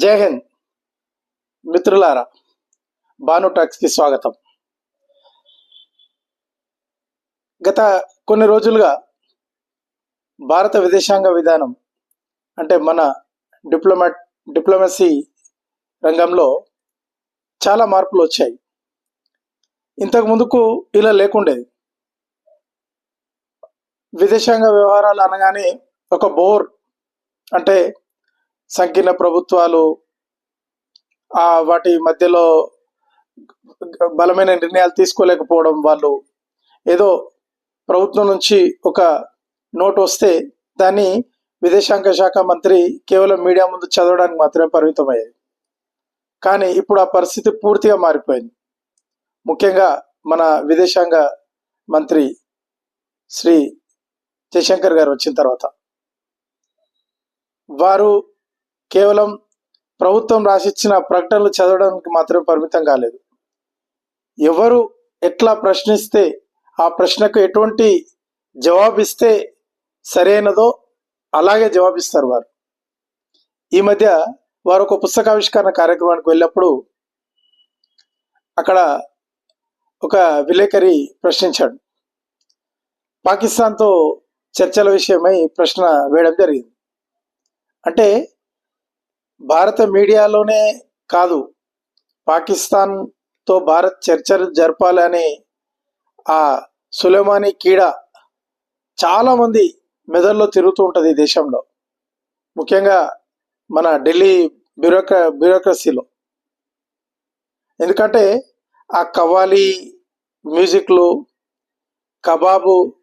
జై హింద్. మిత్రులారా భాను టాక్స్కి స్వాగతం. గత కొన్ని రోజులుగా భారత విదేశాంగ విధానం అంటే మన డిప్లొమాట్ డిప్లొమసీ రంగంలో చాలా మార్పులు వచ్చాయి. ఇంతకు ముందుకు ఇలా లేకుండేది. విదేశాంగ వ్యవహారాలు అనగానే ఒక బోర్ అంటే సంకీర్ణ ప్రభుత్వాలు ఆ వాటి మధ్యలో బలమైన నిర్ణయాలు తీసుకోలేకపోవడం వాళ్ళు. ఏదో ప్రభుత్వం నుంచి ఒక నోట్ వస్తే దాన్ని విదేశాంగ శాఖ మంత్రి కేవలం మీడియా ముందు చదవడానికి మాత్రమే పరిమితమయ్యేది కానీ ఇప్పుడు ఆ పరిస్థితి పూర్తిగా మారిపోయింది. ముఖ్యంగా మన విదేశాంగ మంత్రి శ్రీ జయశంకర్ గారు వచ్చిన తర్వాత. వారు కేవలం ప్రభుత్వం రాసిచ్చిన ప్రకటనలు చదవడానికి మాత్రమే పరిమితం కాలేదు. ఎవరు ఎట్లా ప్రశ్నిస్తే ఆ ప్రశ్నకు ఎటువంటి జవాబిస్తే సరైనదో అలాగే జవాబిస్తారు వారు. ఈ మధ్య వారు ఒక పుస్తకావిష్కరణ కార్యక్రమానికి వెళ్ళినప్పుడు అక్కడ ఒక విలేకరి ప్రశ్నించాడు. పాకిస్తాన్తో చర్చల విషయమై ప్రశ్న వేయడం జరిగింది. అంటే భారత మీడియాలోనే కాదు పాకిస్తాన్తో భారత్ చర్చలు జరపాలని ఆ సులేమాని కీడ చాలామంది మెదడులో తిరుగుతూ ఉంటుంది ఈ దేశంలో. ముఖ్యంగా మన ఢిల్లీ బ్యూరోక్ర బ్యూరోక్రసీలో. ఎందుకంటే ఆ కవ్వాలి మ్యూజిక్లు కబాబు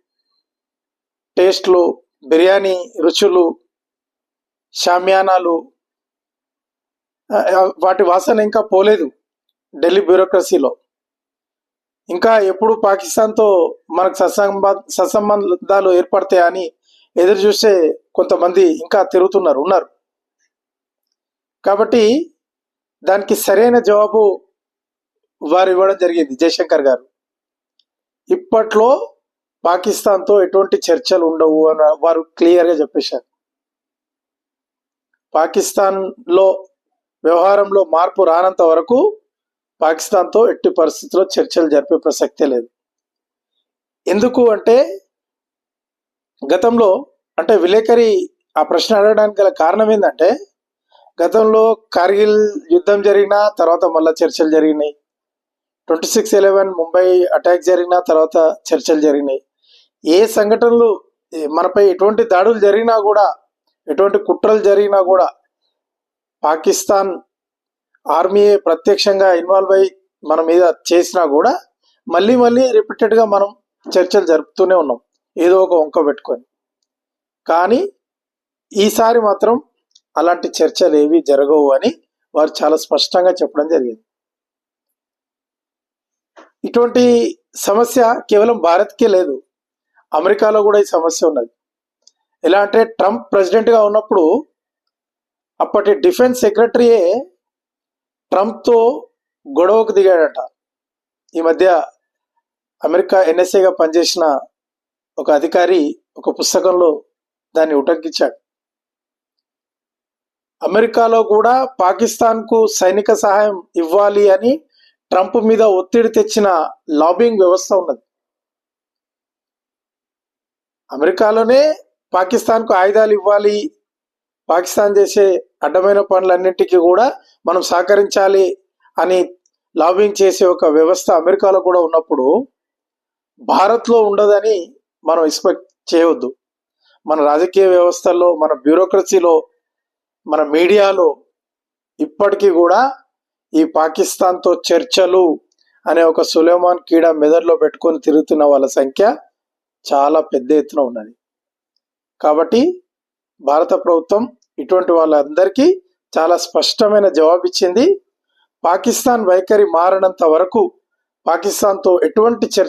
టేస్ట్లు బిర్యానీ రుచులు షామ్యానాలు వాటి వాసన ఇంకా పోలేదు ఢిల్లీ బ్యూరోక్రసీలో. ఇంకా ఎప్పుడు పాకిస్తాన్తో మనకు సత్సంబ సత్సంబంధాలు ఏర్పడతాయని ఎదురు చూసే కొంతమంది ఇంకా తిరుగుతున్నారు ఉన్నారు. కాబట్టి దానికి సరైన జవాబు వారు ఇవ్వడం జరిగింది జయశంకర్ గారు. ఇప్పట్లో పాకిస్తాన్తో ఎటువంటి చర్చలు ఉండవు అని వారు క్లియర్గా చెప్పేశారు. పాకిస్తాన్లో వ్యవహారంలో మార్పు రానంత వరకు పాకిస్తాన్తో ఎట్టి పరిస్థితుల్లో చర్చలు జరిపే ప్రసక్తే లేదు. ఎందుకు అంటే గతంలో అంటే విలేకరి ఆ ప్రశ్న అడగడానికి గల కారణం ఏంటంటే గతంలో కార్గిల్ యుద్ధం జరిగిన తర్వాత మళ్ళీ చర్చలు జరిగినాయి. Twenty six eleven Mumbai attack జరిగిన తర్వాత చర్చలు జరిగినాయి. ఏ సంఘటనలు మనపై ఎటువంటి దాడులు జరిగినా కూడా ఎటువంటి కుట్రలు జరిగినా కూడా పాకిస్తాన్ ఆర్మీ ప్రత్యక్షంగా ఇన్వాల్వ్ అయి మన మీద చేసినా కూడా మళ్ళీ మళ్ళీ రిపీటెడ్గా మనం చర్చలు జరుపుతూనే ఉన్నాం. ఏదో ఒక వంక పెట్టుకొని. కానీ ఈసారి మాత్రం అలాంటి చర్చలు ఏవి జరగవు అని వారు చాలా స్పష్టంగా చెప్పడం జరిగింది. ఇటువంటి సమస్య కేవలం భారత్కే లేదు. అమెరికాలో కూడా ఈ సమస్య ఉన్నది. ఎలా అంటే ట్రంప్ ప్రెసిడెంట్గా ఉన్నప్పుడు అప్పటి డిఫెన్స్ సెక్రటరీయే ట్రంప్తో గొడవకు దిగాడట. ఈ మధ్య అమెరికా ఎన్ఎస్ఏగా పనిచేసిన ఒక అధికారి ఒక పుస్తకంలో దాన్ని ఉటంకించాడు. అమెరికాలో కూడా పాకిస్తాన్కు సైనిక సహాయం ఇవ్వాలి అని ట్రంప్ మీద ఒత్తిడి తెచ్చిన లాబింగ్ వ్యవస్థ ఉన్నది. అమెరికాలోనే పాకిస్తాన్కు ఆయుధాలు ఇవ్వాలి పాకిస్తాన్ చేసే అడ్డమైన పనులన్నింటికీ కూడా మనం సహకరించాలి అని లాబింగ్ చేసే ఒక వ్యవస్థ అమెరికాలో కూడా ఉన్నప్పుడు భారత్లో ఉండదని మనం ఎక్స్పెక్ట్ చేయవద్దు. మన రాజకీయ వ్యవస్థల్లో మన బ్యూరోక్రసీలో మన మీడియాలో ఇప్పటికీ కూడా ఈ పాకిస్తాన్తో చర్చలు అనే ఒక సులేమాన్ కీడ మెదడులో పెట్టుకొని తిరుగుతున్న వాళ్ళ సంఖ్య చాలా పెద్ద ఎత్తున ఉన్నది. కాబట్టి భారత ప్రభుత్వం ఇటువంటి వాళ్ళందరికీ చాలా స్పష్టమైన జవాబు ఇచ్చింది పాకిస్తాన్ వైఖరి మారనంత వరకు పాకిస్తాన్తో ఎటువంటి చర్చ